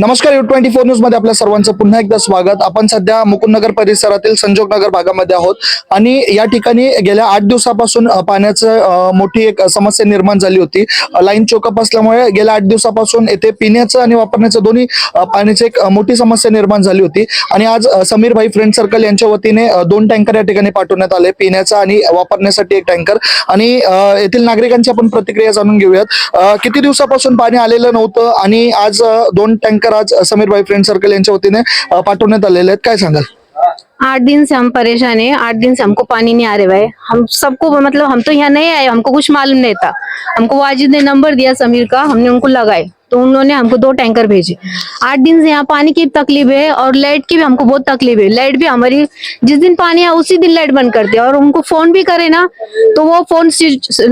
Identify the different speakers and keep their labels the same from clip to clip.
Speaker 1: नमस्कार you twenty four न्यूजमध्ये आपल्या सर्वांचं पुन्हा एकदा स्वागत. आपण सध्या मुकुंदनगर परिसरातील संजोग नगर भागामध्ये आहोत आणि या ठिकाणी गेल्या आठ दिवसापासून पाण्याचं मोठी एक समस्या निर्माण झाली होती. लाईन चोकअप असल्यामुळे गेल्या आठ दिवसापासून येथे पिण्याचं आणि वापरण्याचं दोन्ही पाण्याची एक मोठी समस्या निर्माण झाली होती. आणि आज समीर भाई फ्रेंड सर्कल यांच्या वतीने दोन टँकर या ठिकाणी पाठवण्यात आले. पिण्याचा आणि वापरण्यासाठी एक टँकर आणि येथील नागरिकांची आपण प्रतिक्रिया जाणून घेऊयात. किती दिवसापासून पाणी आलेलं नव्हतं आणि आज दोन टँकर आज समीर भाई फ्रेंड सर्कल यांच्या वतीने
Speaker 2: आठ दिन से हम परेशान हैं. आठ दिन से हमको पानी नहीं आ रहे भाई. हम सबको मतलब हम तो यहाँ नहीं आए. हमको कुछ मालूम नहीं था. हमको वाजिद ने नंबर दिया समीर का. हमने उनको लगाए. तो उन्होंने हमको दो टैंकर भेजे. आठ दिन से यहाँ पानी की तकलीफ़ है और लाइट की भी हमको बहुत तकलीफ़ है. लाइट भी हमारी, जिस दिन पानी आया उसी दिन लाइट बंद करते हैं. और उनको फ़ोन भी करे ना तो वो फ़ोन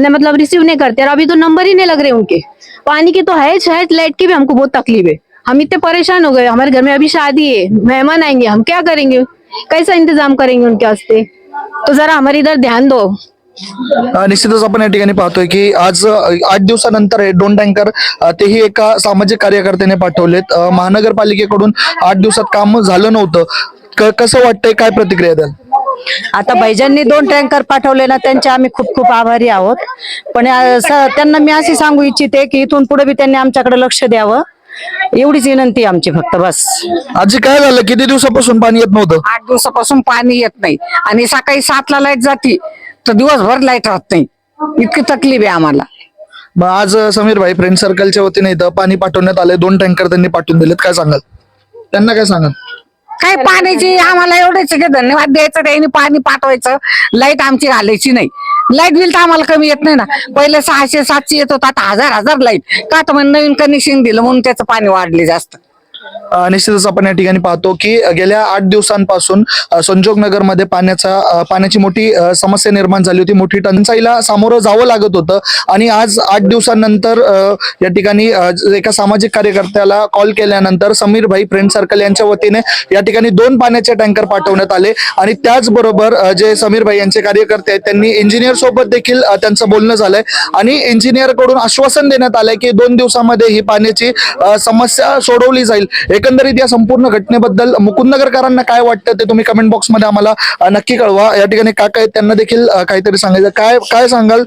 Speaker 2: मतलब रिसीव नहीं करते. और अभी तो नंबर ही नहीं लग रहे उनके. पानी की तो है लाइट की भी हमको बहुत तकलीफ़ है. हम इतने परेशान हो गए हमारे घर में अभी शादी है मेहमान आएंगे हम क्या करेंगे? कैसा इंतजाम करेंगे उनके वास्ते? तो जरा हमारे इधर ध्यान दो।
Speaker 1: निश्चितच आपण या ठिकाणी पाहतोय की आज आठ दिवसानंतर हे दोन टँकर तेही एका सामाजिक कार्यकर्त्याने पाठवलेत. महानगरपालिकेकडून आठ दिवसात काम झालं नव्हतं. क- कसं वाटतंय काय प्रतिक्रिया द्याल?
Speaker 3: आता भाईजांनी दोन टँकर पाठवले ना त्यांचे आम्ही खूप खूप आभारी आहोत. पण त्यांना मी अशी सांगू इच्छिते की इथून पुढे बी त्यांनी आमच्याकडे लक्ष द्यावं. एवढीच विनंती आहे आमची फक्त बस.
Speaker 1: आजी काय झालं? किती दिवसापासून पाणी येत नव्हतं?
Speaker 4: आठ दिवसापासून पाणी येत नाही. आणि सकाळी सातला लाइट जाती तर दिवसभर लाइट राहत नाही. इतकी तकलीफ आहे आम्हाला.
Speaker 1: मग आज समीर भाई फ्रेंड सर्कलच्या वतीने इथं पाणी पाठवण्यात आले दोन टँकर त्यांनी पाठवून दिलेत. काय सांगाल? त्यांना काय सांगाल?
Speaker 4: काय पाण्याची आम्हाला एवढेच धन्यवाद द्यायचं त्यांनी पाणी पाठवायचं. लाइट आमची घालायची नाही. लाइट बिल तर आम्हाला कमी येत नाही ना. पहिले सहाशे सातशे येत होता आता हजार हजार लाइट. का तर मग नवीन कनेक्शन दिलं म्हणून त्याचं पाणी वाढले जास्त.
Speaker 1: निश्चितच आपण या ठिकाणी पाहतो की गेल्या आठ दिवसांपासून संजोग नगरमध्ये पाण्याचा पाण्याची मोठी समस्या निर्माण झाली होती. मोठी टंचाईला सामोरं जावं लागत होतं आणि आज आठ दिवसांनंतर या ठिकाणी एका सामाजिक कार्यकर्त्याला कॉल केल्यानंतर समीर भाई फ्रेंड सर्कल यांच्या वतीने या ठिकाणी दोन पाण्याचे टँकर पाठवण्यात आले आणि त्याचबरोबर जे समीर भाई यांचे कार्यकर्ते आहेत त्यांनी इंजिनियर सोबत देखील त्यांचं बोलणं झालंय आणि इंजिनियरकडून आश्वासन देण्यात आलंय की दोन दिवसामध्ये ही पाण्याची समस्या सोडवली जाईल. एकंदरीत या संपूर्ण घटनेबद्दल मुकुंदनगरकरांना काय वाटतं ते तुम्ही कमेंट बॉक्समध्ये आम्हाला नक्की कळवा. या ठिकाणी काका आहेत त्यांना देखील काहीतरी सांगायचं. काय काय सांगाल?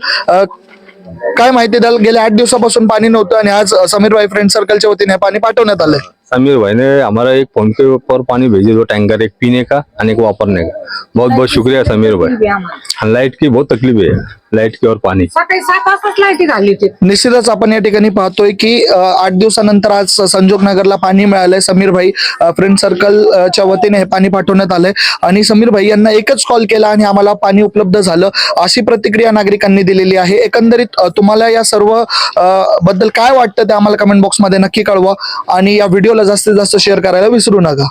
Speaker 1: काय माहिती द्याल? गेल्या आठ दिवसापासून पाणी नव्हतं आणि आज समीर भाई फ्रेंड सर्कलच्या वतीने पाणी पाठवण्यात आलंय.
Speaker 5: समीर भाई ने हमारा एक फोन पे पर पानी भेजे दो टैंकर एक पीने का और एक वापरने का? बहुत बहुत शुक्रिया समीर भाई. लाइट की बहुत तकलीफ है लाइट की और पानी
Speaker 4: सकाळी सात वाजताच लाइट घाली होती.
Speaker 1: निश्चितच आपण या ठिकाणी पाहतोय की अ, आठ दिवसानंतर आज संजोग नगरला पाणी मिळालंय. समीर भाई अ, फ्रेंड सर्कल अ, च्या वतीने हे पाणी पाठवण्यात आलंय. आणि समीर भाई यांना एकच कॉल केला आणि आम्हाला पाणी उपलब्ध झालं. अशी प्रतिक्रिया नागरिकांनी दिलेली आहे. एकंदरीत अ, तुम्हाला या सर्व अ, बद्दल काय वाटतं ते आम्हाला कमेंट बॉक्समध्ये नक्की कळवा. आणि या व्हिडिओला जास्तीत जास्त शेअर करायला विसरू नका.